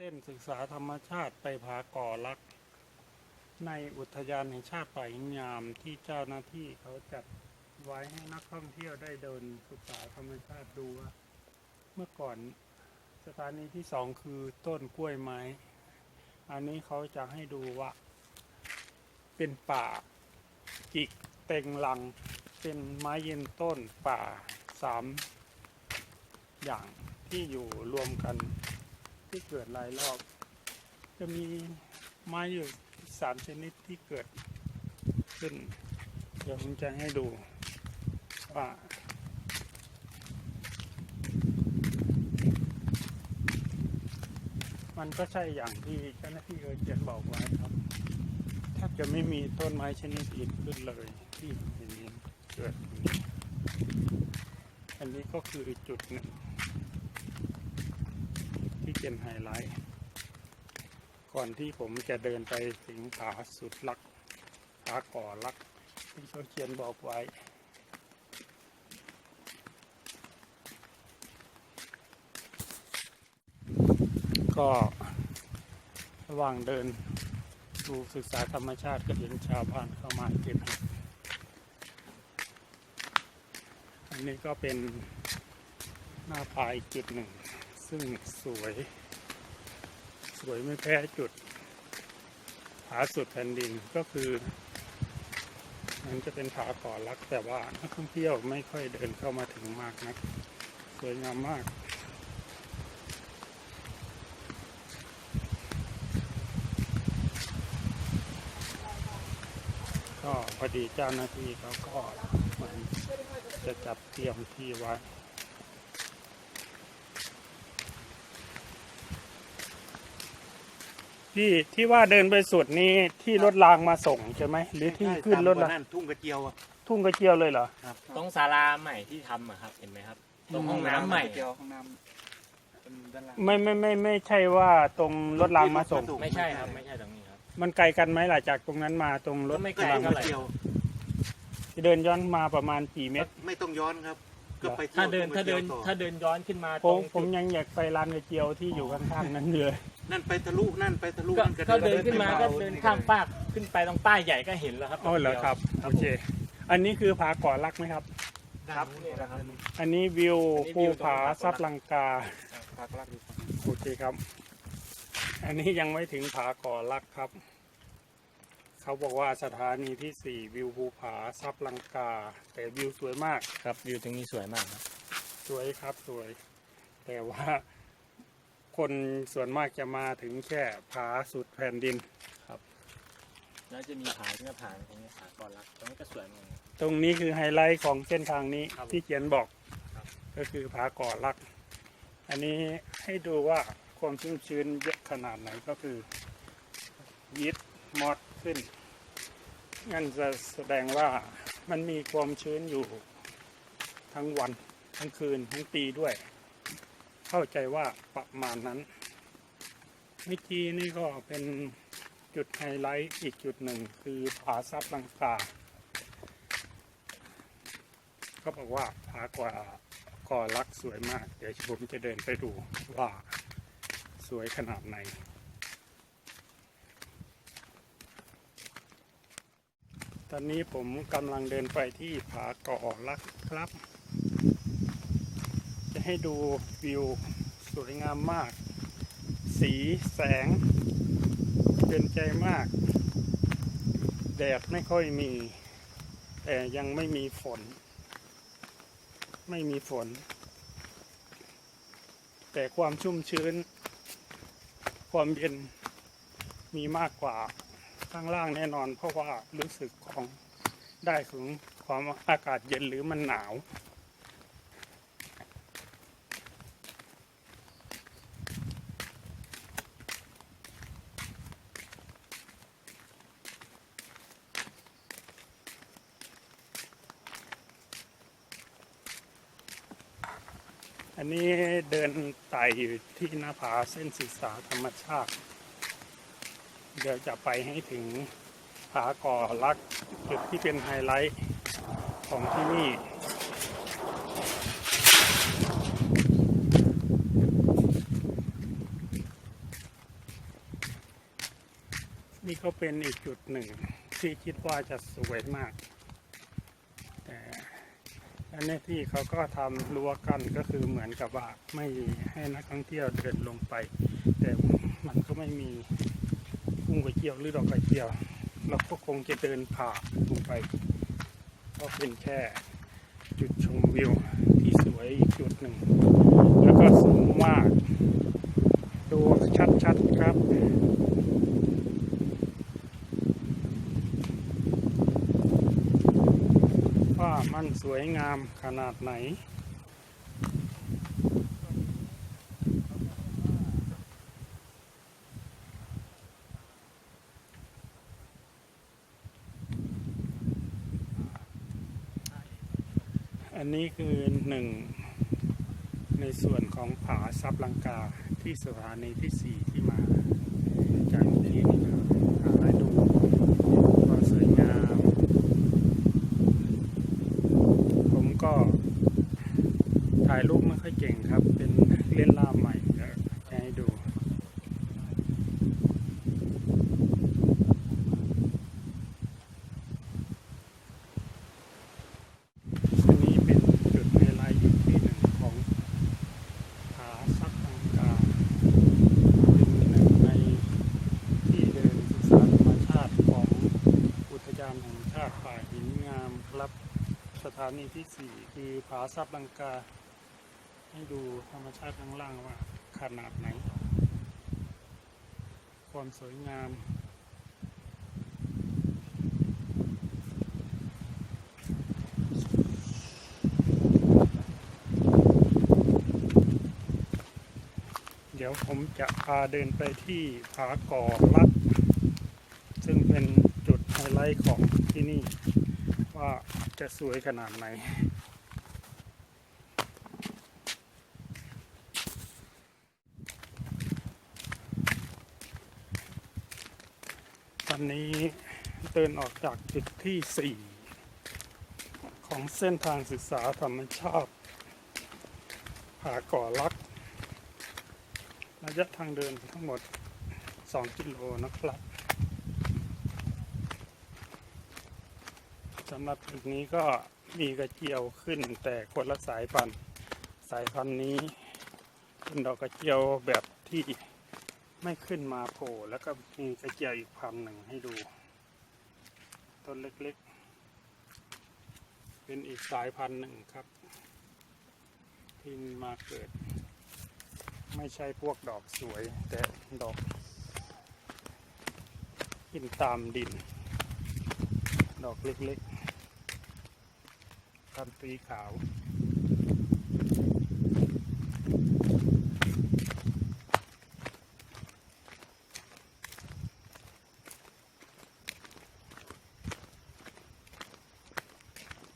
เส้นศึกษาธรรมชาติไปผาก่อลัก ในอุทยานแห่งชาติป่าหินงามที่เจ้าหน้าที่เขาจัดไว้ให้นักท่องเที่ยวได้เดินศึกษาธรรมชาติดูว่า เมื่อก่อนสถานีที่สองคือต้นกล้วยไม้ อันนี้เขาจะให้ดูว่า เป็นป่าจิกเต็งลัง เป็นไม้เยืนต้นป่าสามอย่างที่อยู่รวมกัน ที่เกิดหลายรอบ จะมีไม้อยู่สามชนิดที่เกิดขึ้น เดี๋ยวผมจะให้ดูว่ามันก็ใช่อย่างที่เจ้าหน้าที่เคยเขียนบอกไว้ครับแทบจะไม่มีต้นไม้ชนิดอื่นขึ้นเลยที่เห็นเกิด อันนี้ก็คือจุดหนึ่ง ป็นไฮไลท์ ก่อนที่ผมจะเดินไปถึงผาสุดลักผาก่อลัก ที่เขาเขียนบอกไว้ ก็ระหว่างเดินดูศึกษาธรรมชาติก็เห็นชาวบ้านเข้ามาเก็บเห็ดอันนี้ก็เป็นหน้าผาอีกจุดหนึ่ง ซึ่งสวย สวยไม่แพ้จุดผาสุดแผ่นดินก็คือมันจะเป็นผาก่อลักแต่ว่านักท่องเที่ยวไม่ค่อยเดินเข้ามาถึงมากนักสวยงามมากก็พอดีเจ้าหน้าที่เขาก็มือนจะจัดเตรียมที่ไว้ ที่ที่ว่าเดินไปสุดนี้ที่รถรางมาส่งใช่ไหมหรือที่ขึ้นรถตามกละว่านั่นทุ่งกระเจียวอะทุ่งกระเจียวเลยเหรอตรงศาลาใหม่ที่ทำอะครับ เห็นไหมครับ ตรงห้องน้ำใหม่กระเจียวห้องน้ำเป็นด้านล่างไม่ไม่ไม่ไม่ใช่ว่าตรงรถรางมาส่ง ไม่ใช่ครับ ไม่ใช่ตรงนี้ครับ มันไกลกันไหมล่ะจากตรงนั้นมาตรงรถก็ไม่ไกลรางกเท่าระไหร่เจียวเดินย้อนมาประมาณกี่เมตร ไม่ต้องย้อนครับ ก็ไปถ้าเดินที่ถ้ายวเดินทุ่งกระจียวต่อ ถ้าเดินย้อนขึ้นมาผตรมงผมยังอยากไปร้านกระเจียวที่อยู่ข้างๆนั้นเลย นั่นไปทะลุนั่นไปทะลุก็นั่นก็เดินขึ้นมาก็ไปเดินข้ามฟากขึ้นไปตรงป้ายใหญ่ก็เห็นแล้วครับอ๋อเหรอครับโอเค อันนี้คือผาก่อรักไหมครับ ครับ นี่นะครับอันนี้วิวภูผาซับลังกาพักรักอยู่ฝั่งโอเคครับ อันนี้ยังไม่ถึงผาก่อรักครับ เขาบอกว่าสถานีที่สี่วิวภูผาซับลังกา แต่วิวสวยมากครับวิวตรงนี้สวยมากครับ สวยครับสวย แต่ว่า คนส่วนมากจะมาถึงแค่ผาสุดแผ่นดิน แล้วจะมีผาที่หน้าผาตรงนี้ผาก่อนรักตรงนี้ก็สวยเหมือนกัน ตรงนี้คือไฮไลท์ของเส้นทางนี้ครับที่เขียนบอก ครับ ก็คือผาก่อรัก อันนี้ให้ดูว่าความชุ่มชื้นเยอะขนาดไหนก็คือยิดมอดขึ้นงั้นจะแสดงว่ามันมีความชื้นอยู่ทั้งวันทั้งคืนทั้งปีด้วย เข้าใจว่าประมาณนั้นเมื่อกี้นี่ก็เป็นจุดไฮไลท์อีกจุดหนึ่งคือผาซับลังกาก็บอกว่าผากว่าก่อรักสวยมาก เดี๋ยวผมจะเดินไปดูว่าสวยขนาดไหน ตอนนี้ผมกำลังเดินไปที่ผาก่อรักครับ ให้ดูวิวสวยงามมาก สีแสง เป็นใจมาก แดดไม่ค่อยมี แต่ยังไม่มีฝน ไม่มีฝน แต่ความชุ่มชื้น ความเย็นมีมากกว่าข้างล่างแน่นอน เพราะว่ารู้สึกของได้ถึงความอากาศเย็นหรือมันหนาว นนี้เดินไต่อยู่ที่หน้าผาเส้นศึกษาธรรมชาติ เดี๋ยวจะไปให้ถึงผาก่อลักจุดที่เป็นไฮไลท์ของที่นี่นี่ก็เป็นอีกจุดหนึ่งที่คิดว่าจะสวยมาก อันนี้ที่เขาก็ทำรั้วกั้นก็คือเหมือนกับว่าไม่ให้นักท่องเที่ยวเดินลงไป แต่มันก็ไม่มีกุ้งกระเจียวหรือดอกกระเจียว เราก็คงจะเดินผ่านลงไป ก็เป็นแค่จุดชมวิวที่สวยอีกจุดหนึ่ง แล้วก็สูงมาก ดูชัดๆครับ ว่ามันส วยงามขนาดไหน อันนี้คือหนึ่งในส่วนของผาซับลังกาที่สถานีที่สี่ที่มาจากเมื่อกี้นี่ครับหาได้ดูความสวยงาม ผมก็ถ่ายรูปไม่ค่อยเก่งครับ เป็นเล่นล่าใหม่เดี๋ยวจะให้ดู อันนี้เป็นจุดไฮไลท์อีกที่หนึ่งของผาซับลังกาเป็นหนึ่งในที่เดินศึกษาธรรมชาติของอุทยานแห่งชาติป่าหินงามครับ สถานีที่สี่คือผาซับลังกา ให้ดูธรรมชาติข้างล่างว่าขนาดไหน ความสวยงามเดี๋ยวผมจะพาเดินไปที่ผาก่อลัด ซึ่งเป็นจุดไฮไลท์ของที่นี่ ว่าจะสวยขนาดไหน ตอนนี้เดินออกจากจุดที่ 4 ของเส้นทางศึกษาธรรมชาติผาก่อลักระยะทางเดินทั้งหมด 2 กิโลนะครับ สำหรับจุดนี้ก็มีกระเจียวขึ้นแต่คนละสายพันธุ์สายพันธุ์นี้เป็นดอกกระเจียวแบบที่ไม่ขึ้นมาโผล่แล้วก็มีกระเจียวอีกพันธุ์หนึ่งให้ดู ต้นเล็กๆ เป็นอีกสายพันธุ์หนึ่งครับ ที่มาเกิด ไม่ใช่พวกดอกสวยแต่ดอกกินตามดิน ดอกเล็กๆ พันธุ์สีขาว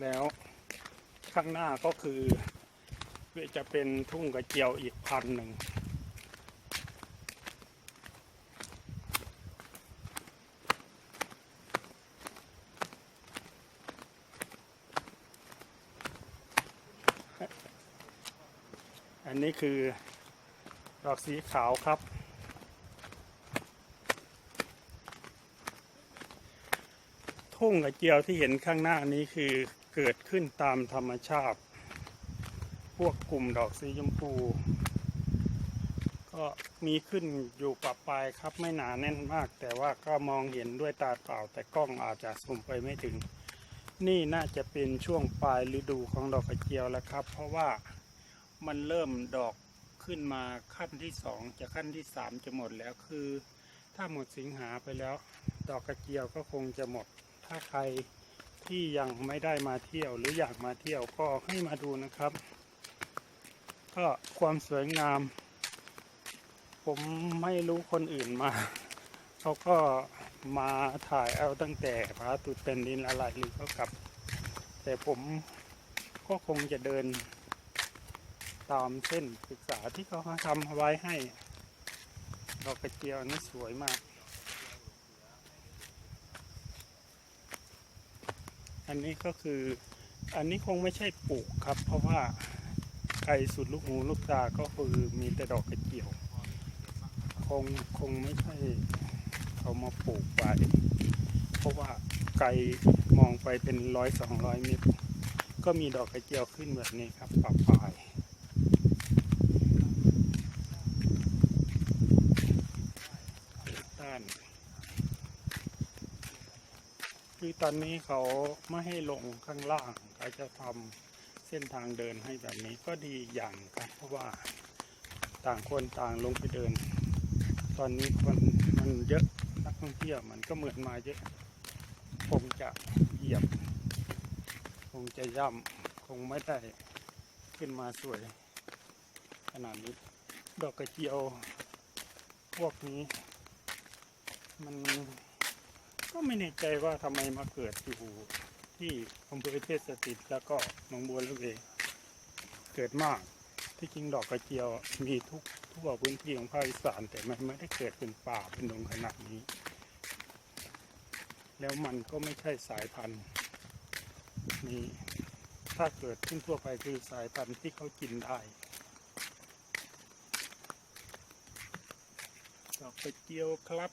แล้วข้างหน้าก็คือจะเป็นทุ่งกระเจียวอีกพันหนึ่ง อันนี้คือดอกสีขาวครับ ทุ่งกระเจียวที่เห็นข้างหน้านี้คือเกิดขึ้นตามธรรมชาติ พวกกลุ่มดอกสีชมพู ก็มีขึ้นอยู่ปะปลายครับไม่หนาแน่นมาก แต่ว่าก็มองเห็นด้วยตาเปล่า แต่กล้องอาจจะซูมไปไม่ถึง นี่น่าจะเป็นช่วงปลายฤดูของดอกกระเจียวแล้วครับ เพราะว่า มันเริ่มดอกขึ้นมาขั้นที่สองจะขั้นที่สามจะหมดแล้วคือ ถ้าหมดสิงหาไปแล้ว ดอกกระเจียวก็คงจะหมด ถ้าใครที่ยังไม่ได้มาเที่ยวหรืออยากมาเที่ยวก็ให้มาดูนะครับ ก็ความสวยงาม ผมไม่รู้คนอื่นมาเขาก็มาถ่ายเอาตั้งแต่พระตุดเป็นดินอะไรหรือเขากลับ แต่ผมก็คงจะเดิน ตามเส้นศึกษาที่เขาทำไว้ให้ดอกกระเจียวนี่สวยมาก อันนี้ก็คืออันนี้คงไม่ใช่ปลูกครับ เพราะว่าใครสุดลูกหูลูกตาก็คือมีแต่ดอกกระเจียว คงคงไม่ใช่เขามาปลูกไว้เพราะว่าไกลมองไปเป็นร้อยสองร้อยเมตรก็มีดอกกระเจียวขึ้นแบบนี้ครับปะปลายด้าน คือ ตอนนี้เขาไม่ให้ลงข้างล่างเขาจะทำเส้นทางเดินให้แบบนี้ก็ดีอย่างครับเพราะว่าต่างคนต่างลงไปเดิน ตอนนี้คนมันเยอะนักท่องเที่ยวมันก็เหมือนมาเยอะ คงจะเหยียบ คงจะย่ำคงไม่ได้ขึ้นมาสวย ขนาดนี้ ดอกกระเจียวพวกนี้ มัน ก็ไม่แน่ใจว่าทำไมมาเกิดอยู่ที่อำเภอเทพสถิตแล้วก็หนองบัวละเวเกิดมากที่จริงดอกกระเจียวมีทุกทั่วพื้นที่ของภาคอีสานแต่มันไม่ได้เกิดเป็นป่าเป็นดงขนาดนี้ แล้วมันก็ไม่ใช่สายพันธุ์นี้ถ้าเกิดขึ้นทั่วไปคือสายพันธุ์ที่เขากินได้ดอกกระเจียวครับ